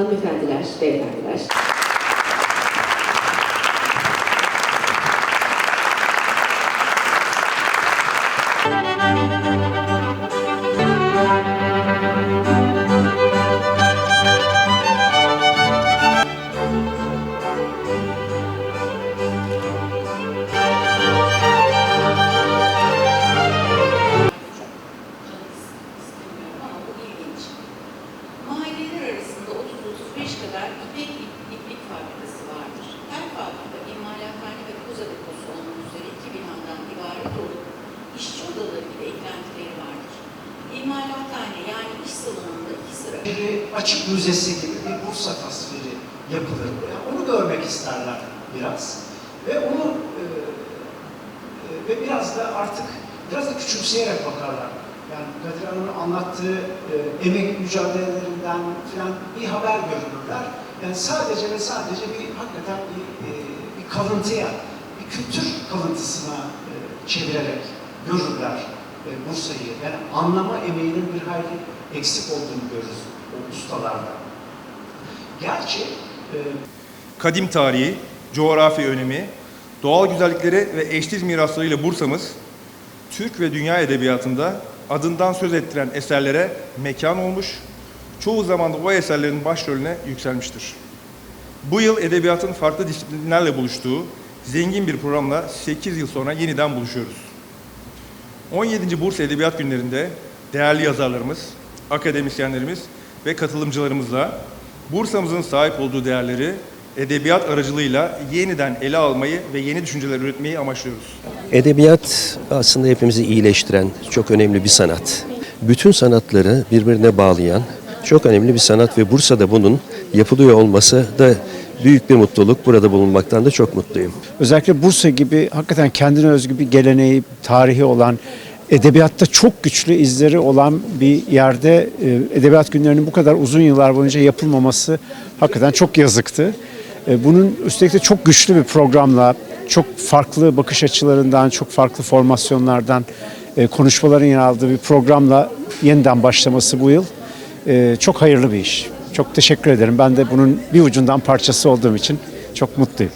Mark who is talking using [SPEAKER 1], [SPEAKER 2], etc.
[SPEAKER 1] Hanımefendiler, beyefendiler.
[SPEAKER 2] Kadar ipek ip- iplik fabrikası vardır. Her fabrika imalathane ve koza deposu olmak üzere iki binadan ibaret olup işçi odaları ile eklentileri vardır. İmalathane yani iş salonunda iki sıra
[SPEAKER 3] bir açık müzesi gibi bir Bursa tasviri yapılır buraya. Onu görmek isterler biraz. Ve onu e, e, ve biraz da artık biraz da küçümseyerek bakarlar. Yani Kadir Hanım'ın anlattığı e, emek mücadelelerinden falan bir haber görürler. Yani sadece ve sadece bir hakikaten bir, e, bir kalıntıya, bir kültür kalıntısına e, çevirerek görürler e, Bursa'yı. Yani anlama emeğinin bir hayli eksik olduğunu görürüz o ustalarda. Gerçi e,
[SPEAKER 4] kadim tarihi, coğrafi önemi, doğal güzellikleri ve eşsiz miraslarıyla Bursa'mız, Türk ve dünya edebiyatında adından söz ettiren eserlere mekan olmuş, çoğu zaman da o eserlerin başrolüne yükselmiştir. Bu yıl edebiyatın farklı disiplinlerle buluştuğu zengin bir programla 8 yıl sonra yeniden buluşuyoruz. 17. Bursa Edebiyat Günlerinde değerli yazarlarımız, akademisyenlerimiz ve katılımcılarımızla Bursa'mızın sahip olduğu değerleri edebiyat aracılığıyla yeniden ele almayı ve yeni düşünceler üretmeyi amaçlıyoruz.
[SPEAKER 5] Edebiyat aslında hepimizi iyileştiren çok önemli bir sanat. Bütün sanatları birbirine bağlayan çok önemli bir sanat ve Bursa'da bunun yapılıyor olması da büyük bir mutluluk. Burada bulunmaktan da çok mutluyum.
[SPEAKER 6] Özellikle Bursa gibi hakikaten kendine özgü bir geleneği, tarihi olan, edebiyatta çok güçlü izleri olan bir yerde e, edebiyat günlerinin bu kadar uzun yıllar boyunca yapılmaması hakikaten çok yazıktı. E, Bunun üstelik de çok güçlü bir programla, çok farklı bakış açılarından, çok farklı formasyonlardan e, konuşmaların yer aldığı bir programla yeniden başlaması bu yıl e, çok hayırlı bir iş. Çok teşekkür ederim. Ben de bunun bir ucundan parçası olduğum için çok mutluyum.